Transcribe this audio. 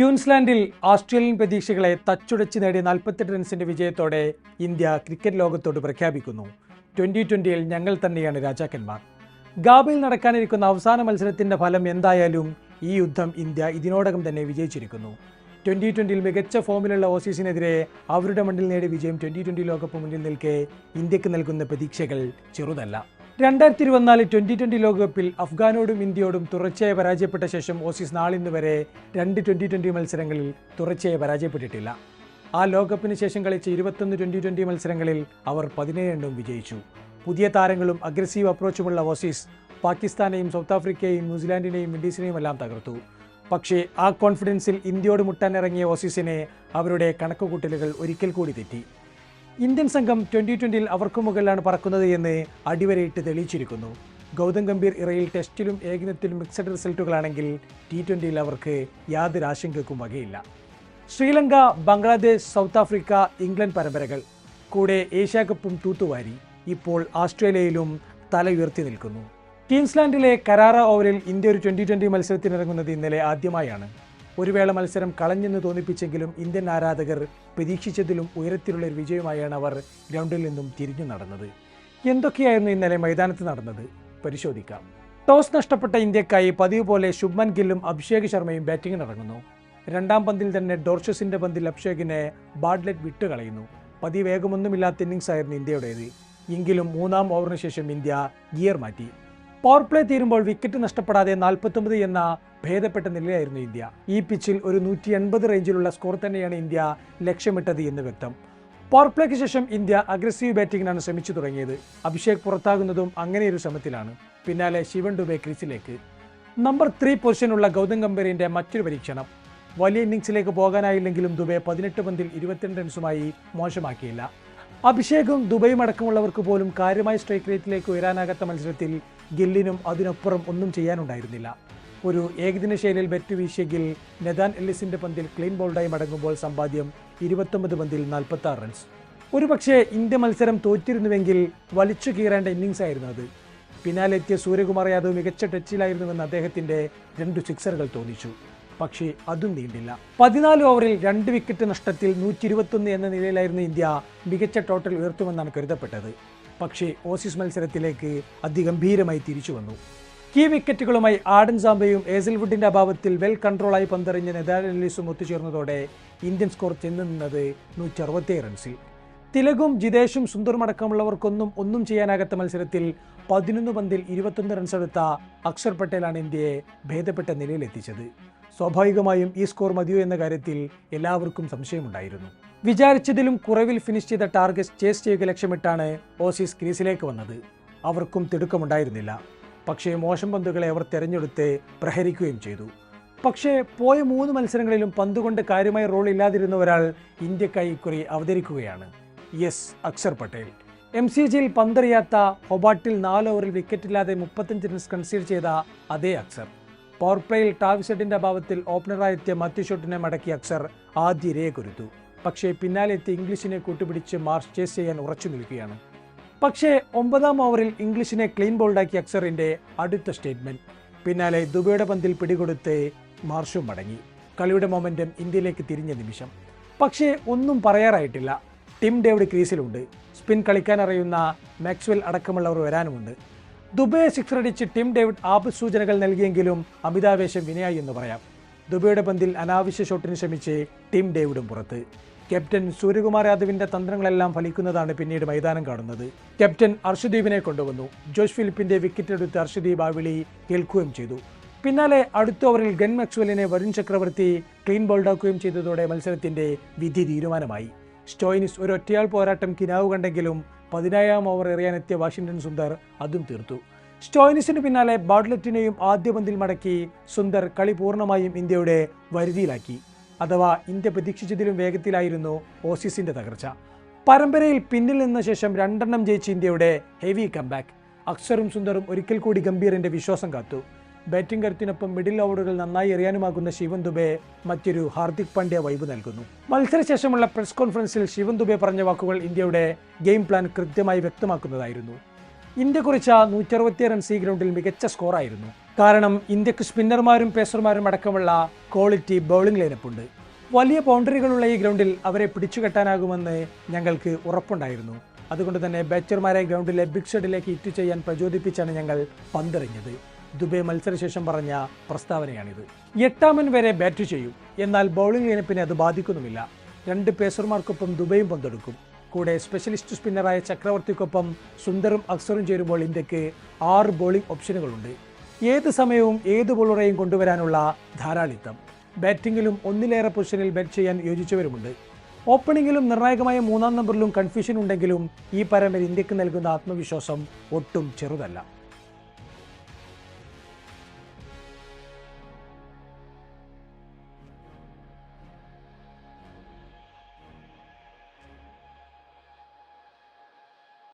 ക്യൂൻസ്ലാൻഡിൽ Australian പ്രതീക്ഷകളെ തച്ചുടച്ച് നേടിയ നാൽപ്പത്തെട്ട് റൺസിന്റെ വിജയത്തോടെ ഇന്ത്യ ക്രിക്കറ്റ് ലോകത്തോട് പ്രഖ്യാപിക്കുന്നു. ട്വന്റി ട്വന്റിയിൽ ഞങ്ങൾ തന്നെയാണ് രാജാക്കന്മാർ. ഗാബയിൽ നടക്കാനിരിക്കുന്ന അവസാന മത്സരത്തിന്റെ ഫലം എന്തായാലും ഈ യുദ്ധം ഇന്ത്യ ഇതിനോടകം തന്നെ വിജയിച്ചിരിക്കുന്നു. ട്വന്റി ട്വന്റിയിൽ മികച്ച ഫോമിലുള്ള ഓസീസിനെതിരെ അവരുടെ മണ്ണിൽ നേടിയ വിജയം ട്വന്റി ട്വന്റി ലോകകപ്പ് മുന്നിൽ നിൽക്കെ ഇന്ത്യയ്ക്ക് നൽകുന്ന പ്രതീക്ഷകൾ ചെറുതല്ല. രണ്ടായിരത്തി ഇരുപത്തിനാല് ട്വന്റി ട്വന്റി ലോകകപ്പിൽ അഫ്ഗാനോടും ഇന്ത്യയോടും തുടർച്ചയായി പരാജയപ്പെട്ട ശേഷം ഓസീസ് നാളിന്ന് വരെ രണ്ട് ട്വന്റി ട്വന്റി മത്സരങ്ങളിൽ തുടർച്ചയായി പരാജയപ്പെട്ടിട്ടില്ല. ആ ലോകകപ്പിന് ശേഷം കളിച്ച ഇരുപത്തൊന്ന് ട്വന്റി ട്വന്റി മത്സരങ്ങളിൽ അവർ പതിനേഴ് എണ്ണവും വിജയിച്ചു. പുതിയ താരങ്ങളും അഗ്രസീവ് അപ്രോച്ചുമുള്ള ഓസീസ് പാകിസ്ഥാനെയും സൗത്ത് ആഫ്രിക്കയെയും ന്യൂസിലാൻഡിനെയും വിൻഡീസിനെയും എല്ലാം തകർത്തു. പക്ഷേ ആ കോൺഫിഡൻസിൽ ഇന്ത്യയോട് മുട്ടാനിറങ്ങിയ ഓസീസിനെ അവരുടെ കണക്കുകൂട്ടലുകൾ ഒരിക്കൽ കൂടി തെറ്റി. ഇന്ത്യൻ സംഘം ട്വന്റി ട്വന്റിയിൽ അവർക്ക് മുകളിലാണ് പറക്കുന്നത് എന്ന് അടിവരയിട്ട് തെളിയിച്ചിരിക്കുന്നു. ഗൗതം ഗംഭീർ ഇറയിൽ ടെസ്റ്റിലും ഏകദിനത്തിലും മിക്സഡ് റിസൾട്ടുകളാണെങ്കിൽ ടി ട്വന്റിയിൽ അവർക്ക് യാതൊരു ആശങ്കക്കും വകയില്ല. Sri Lanka Bangladesh South Africa England പരമ്പരകൾ കൂടെ ഏഷ്യാ കപ്പും തൂത്തുവാരി ഇപ്പോൾ ആസ്ട്രേലിയയിലും തല ഉയർത്തി നിൽക്കുന്നു. ക്വീൻസ്ലാൻഡിലെ കരാറ ഓവറിൽ ഇന്ത്യ ഒരു ട്വന്റി ട്വന്റി മത്സരത്തിനിറങ്ങുന്നത് ഇന്നലെ ആദ്യമായാണ്. ഒരു വേള മത്സരം കളഞ്ഞെന്ന് തോന്നിപ്പിച്ചെങ്കിലും ഇന്ത്യൻ ആരാധകർ പ്രതീക്ഷിച്ചതിലും ഉയരത്തിലുള്ള ഒരു വിജയമായാണ് അവർ ഗ്രൗണ്ടിൽ നിന്നും തിരിഞ്ഞു നടന്നത്. എന്തൊക്കെയായിരുന്നു ഇന്നലെ മൈതാനത്ത് നടന്നത്? പരിശോധിക്കാം. ടോസ് നഷ്ടപ്പെട്ട ഇന്ത്യക്കായി പതിവ് പോലെ ശുഭ്മൻ ഗില്ലും അഭിഷേക് ശർമ്മയും ബാറ്റിംഗിനിറങ്ങുന്നു രണ്ടാം പന്തിൽ തന്നെ ഡോർഷസിന്റെ പന്തിൽ അഭിഷേകിനെ ബാഡ്ലെറ്റ് വിട്ടുകളയുന്നു. പതിവേഗമൊന്നുമില്ലാത്ത ഇന്നിംഗ്സ് ആയിരുന്നു ഇന്ത്യയുടേത്. എങ്കിലും മൂന്നാം ഓവറിന് ശേഷം ഇന്ത്യ ഗിയർ മാറ്റി. പവർ പ്ലേ തീരുമ്പോൾ വിക്കറ്റ് നഷ്ടപ്പെടാതെ നാൽപ്പത്തൊമ്പത് എന്ന ഭേദപ്പെട്ട നിലയായിരുന്നു ഇന്ത്യ. ഈ പിച്ചിൽ ഒരു നൂറ്റി എൺപത് റേഞ്ചിലുള്ള സ്കോർ തന്നെയാണ് ഇന്ത്യ ലക്ഷ്യമിട്ടത് എന്ന് വ്യക്തം. പവർ പ്ലേക്ക് ശേഷം ഇന്ത്യ അഗ്രസീവ് ബാറ്റിംഗിനാണ് ശ്രമിച്ചു തുടങ്ങിയത്. അഭിഷേക് പുറത്താകുന്നതും അങ്ങനെയൊരു ശ്രമത്തിലാണ്. പിന്നാലെ ശിവൻ ഡുബെ ക്രീസിലേക്ക്. നമ്പർ ത്രീ പൊസിഷനുള്ള ഗൗതം ഗംഭീറിന്റെ മറ്റൊരു പരീക്ഷണം. വലിയ ഇന്നിംഗ്സിലേക്ക് പോകാനായില്ലെങ്കിലും ദുബെ പതിനെട്ട് പന്തിൽ ഇരുപത്തിരണ്ട് റൺസുമായി മോശമാക്കിയില്ല. അഭിഷേകും ദുബൈയും അടക്കമുള്ളവർക്ക് പോലും കാര്യമായ സ്ട്രൈക്ക് റേറ്റിലേക്ക് ഉയരാനാകാത്ത മത്സരത്തിൽ ഗില്ലിനും അതിനപ്പുറം ഒന്നും ചെയ്യാനുണ്ടായിരുന്നില്ല. ഒരു ഏകദിന ശൈലിയിൽ ബെറ്റ് വീശിയ ഗിൽ നെതാൻ എല്ലിസിന്റെ പന്തിൽ ക്ലീൻ ബോൾഡായി മടങ്ങുമ്പോൾ സമ്പാദ്യം ഇരുപത്തൊമ്പത് പന്തിൽ നാൽപ്പത്തി ആറ് റൺസ്. ഒരുപക്ഷെ ഇന്ത്യ മത്സരം തോറ്റിരുന്നുവെങ്കിൽ വലിച്ചു കീറേണ്ട ഇന്നിംഗ്സ് ആയിരുന്നു അത്. പിന്നാലെത്തിയ സൂര്യകുമാർ യാദവ് മികച്ച ടച്ചിലായിരുന്നുവെന്ന് അദ്ദേഹത്തിന്റെ രണ്ട് സിക്സറുകൾ തോന്നിച്ചു. പക്ഷേ അതും നീണ്ടില്ല. പതിനാല് ഓവറിൽ രണ്ട് വിക്കറ്റ് നഷ്ടത്തിൽ നൂറ്റി എന്ന നിലയിലായിരുന്നു ഇന്ത്യ മികച്ച ടോട്ടൽ ഉയർത്തുമെന്നാണ് കരുതപ്പെട്ടത്. പക്ഷേ ഓസീസ് മത്സരത്തിലേക്ക് അതിഗംഭീരമായി തിരിച്ചു വന്നു. കീ വിക്കറ്റുകളുമായി ആഡൻ സാംബയും ഏസൽവുഡിന്റെ അഭാവത്തിൽ വെൽ കൺട്രോളായി പന്തെറിഞ്ഞ നെതാലിസും ഒത്തുചേർന്നതോടെ ഇന്ത്യൻ സ്കോർ ചെന്നു നിന്നത് നൂറ്റി അറുപത്തിയേഴ് റൺസിൽ. തിലകും ജിതേഷും സുന്ദറും അടക്കമുള്ളവർക്കൊന്നും ഒന്നും ചെയ്യാനാകാത്ത മത്സരത്തിൽ പതിനൊന്ന് പന്തിൽ ഇരുപത്തൊന്ന് റൺസ് എടുത്ത അക്ഷർ പട്ടേലാണ് ഇന്ത്യയെ ഭേദപ്പെട്ട നിലയിലെത്തിച്ചത്. സ്വാഭാവികമായും ഈ സ്കോർ മതിയോ എന്ന കാര്യത്തിൽ എല്ലാവർക്കും സംശയമുണ്ടായിരുന്നു. വിചാരിച്ചതിലും കുറവിൽ ഫിനിഷ് ചെയ്ത ടാർഗറ്റ് ചേസ് ചെയ്യുക ലക്ഷ്യമിട്ടാണ് ഓസീസ് ക്രീസിലേക്ക് വന്നത്. അവർക്കും തിടുക്കമുണ്ടായിരുന്നില്ല. പക്ഷേ മോശം പന്തുകളെ അവർ തെരഞ്ഞെടുത്ത് പ്രഹരിക്കുകയും ചെയ്തു. പക്ഷേ പോയ മൂന്ന് മത്സരങ്ങളിലും പന്തുകൊണ്ട് കാര്യമായ റോൾ ഇല്ലാതിരുന്ന ഒരാൾ ഇന്ത്യക്കായി ഇക്കുറി അവതരിക്കുകയാണ്. Yes Akshar Patel. M C ജിയിൽ പന്തറിയാത്ത ഹൊബാട്ടിൽ നാല് ഓവറിൽ വിക്കറ്റില്ലാതെ മുപ്പത്തഞ്ച് റൺസ് കൺസീഡ് ചെയ്ത അതേ അക്സർ. പവർ പ്ലേയിൽ ടാവിസെഡിന്റെ അഭാവത്തിൽ ഓപ്പണറായെത്തിയ മത്യു ഷോട്ടിനെ മടക്കിയ അക്സർ ആദ്യ ഇരയെ കുരുത്തു. പക്ഷേ പിന്നാലെത്തി ഇംഗ്ലീഷിനെ കൂട്ടുപിടിച്ച് മാർച്ച് ചേസ് ചെയ്യാൻ ഉറച്ചു നിൽക്കുകയാണ്. പക്ഷേ ഒമ്പതാം ഓവറിൽ ഇംഗ്ലീഷിനെ ക്ലീൻ ബോൾഡാക്കിയ അക്സറിന്റെ അടുത്ത സ്റ്റേറ്റ്മെന്റ്. പിന്നാലെ ദുബൈയുടെ പന്തിൽ പിടികൊടുത്ത് മാർഷും മടങ്ങി. കളിയുടെ മൊമെന്റം ഇന്ത്യയിലേക്ക് തിരിഞ്ഞ നിമിഷം. പക്ഷേ ഒന്നും പറയാറായിട്ടില്ല. ടിം ഡേവിഡ് ക്രീസിലുണ്ട്. സ്പിൻ കളിക്കാൻ അറിയുന്ന മാക്സ്വെൽ അടക്കമുള്ളവർ വരാനുമുണ്ട്. ദുബൈയെ സിക്സർ അടിച്ച് ടിം ഡേവിഡ് ആപ് സൂചനകൾ നൽകിയെങ്കിലും അമിതാവേശം വിനയായി എന്ന് പറയാം. ദുബൈയുടെ പന്തിൽ അനാവശ്യ ഷോട്ടിന് ശ്രമിച്ച് ടീം ഡേവിഡും പുറത്ത്. ക്യാപ്റ്റൻ സൂര്യകുമാർ യാദവിന്റെ തന്ത്രങ്ങളെല്ലാം ഫലിക്കുന്നതാണ് പിന്നീട് മൈതാനം കാണുന്നത്. ക്യാപ്റ്റൻ അർഷദീപിനെ കൊണ്ടുവന്നു. ജോഷ് ഫിലിപ്പിന്റെ വിക്കറ്റ് എടുത്ത് അർഷദീപ് ആ വിളി കേൾക്കുകയും ചെയ്തു. പിന്നാലെ അടുത്ത ഓവറിൽ ഗൻ മാക്സ്വെലിനെ വരുൺ ചക്രവർത്തി ക്ലീൻ ബോൾഡാക്കുകയും ചെയ്തതോടെ മത്സരത്തിന്റെ വിധി തീരുമാനമായി. സ്റ്റോയിനിസ് ഒരു ഒറ്റയാൾ പോരാട്ടം കിനാവ് കണ്ടെങ്കിലും പതിനായാം ഓവർ എറിയാനെത്തിയ വാഷിംഗ്ടൺ സുന്ദർ അതും തീർത്തു. സ്റ്റോയിനിസിന് പിന്നാലെ ബാഡ്ലറ്റിനെയും ആദ്യ പന്തിൽ മടക്കി സുന്ദർ കളി പൂർണമായും ഇന്ത്യയുടെ വരുതിയിലാക്കി. അഥവാ ഇന്ത്യ പ്രതീക്ഷിച്ചതിലും വേഗത്തിലായിരുന്നു ഓസീസിന്റെ തകർച്ച. പരമ്പരയിൽ പിന്നിൽ നിന്ന ശേഷം രണ്ടെണ്ണം ജയിച്ച ഇന്ത്യയുടെ ഹെവി കംബാക്ക്. അക്സറും സുന്ദറും ഒരിക്കൽ കൂടി ഗംഭീറിന്റെ വിശ്വാസം കാത്തു. ബാറ്റിംഗ് കരുത്തിനൊപ്പം മിഡിൽ ഓവറുകൾ നന്നായി എറിയാനുമാകുന്ന ശിവൻ ദുബെ മറ്റൊരു ഹാർദിക് പാണ്ഡ്യ വൈബ് നൽകുന്നു. മത്സരശേഷമുള്ള പ്രസ് കോൺഫറൻസിൽ ശിവൻ ദുബെ പറഞ്ഞ വാക്കുകൾ ഇന്ത്യയുടെ ഗെയിം പ്ലാൻ കൃത്യമായി വ്യക്തമാക്കുന്നതായിരുന്നു. ഇന്ത്യ കുറിച്ച നൂറ്ററുപത്തി റൺസ് ഈ ഗ്രൗണ്ടിൽ മികച്ച സ്കോറായിരുന്നു കാരണം ഇന്ത്യയ്ക്ക് സ്പിന്നർമാരും പേസർമാരും അടക്കമുള്ള ക്വാളിറ്റി ബൗളിംഗ് ലൈനപ്പുണ്ട് വലിയ ബൗണ്ടറികളുള്ള ഈ ഗ്രൗണ്ടിൽ അവരെ പിടിച്ചുകെട്ടാനാകുമെന്ന് ഞങ്ങൾക്ക് ഉറപ്പുണ്ടായിരുന്നു. അതുകൊണ്ട് തന്നെ ബാറ്റർമാരെ ഗ്രൗണ്ടിലെ ബിഗ് ഷെഡിലേക്ക് ഹിറ്റ് ചെയ്യാൻ പ്രചോദിപ്പിച്ചാണ് ഞങ്ങൾ പന്തെറിഞ്ഞത്. ദുബൈ മത്സരശേഷം പറഞ്ഞ പ്രസ്താവനയാണിത്. എട്ടാമൻ വരെ ബാറ്റ് ചെയ്യും. എന്നാൽ ബൗളിംഗ് ലൈനപ്പിനെ അത് ബാധിക്കുന്നുമില്ല. രണ്ട് പേസർമാർക്കൊപ്പം ദുബൈയും പന്തെടുക്കും. കൂടെ സ്പെഷ്യലിസ്റ്റ് സ്പിന്നറായ ചക്രവർത്തിക്കൊപ്പം സുന്ദറും അക്സറും ചേരുമ്പോൾ ഇന്ത്യയ്ക്ക് ആറ് ബോളിംഗ് ഓപ്ഷനുകളുണ്ട് ഏത് സമയവും ഏത് ബോളറേയും കൊണ്ടുവരാനുള്ള ധാരാളിത്തം. ബാറ്റിംഗിലും ഒന്നിലേറെ പൊസിഷനിൽ ബാറ്റ് ചെയ്യാൻ യോജിച്ചവരുമുണ്ട്. ഓപ്പണിംഗിലും നിർണായകമായ മൂന്നാം നമ്പറിലും കൺഫ്യൂഷൻ ഉണ്ടെങ്കിലും ഈ പരമ്പര ഇന്ത്യയ്ക്ക് നൽകുന്ന ആത്മവിശ്വാസം ഒട്ടും ചെറുതല്ല.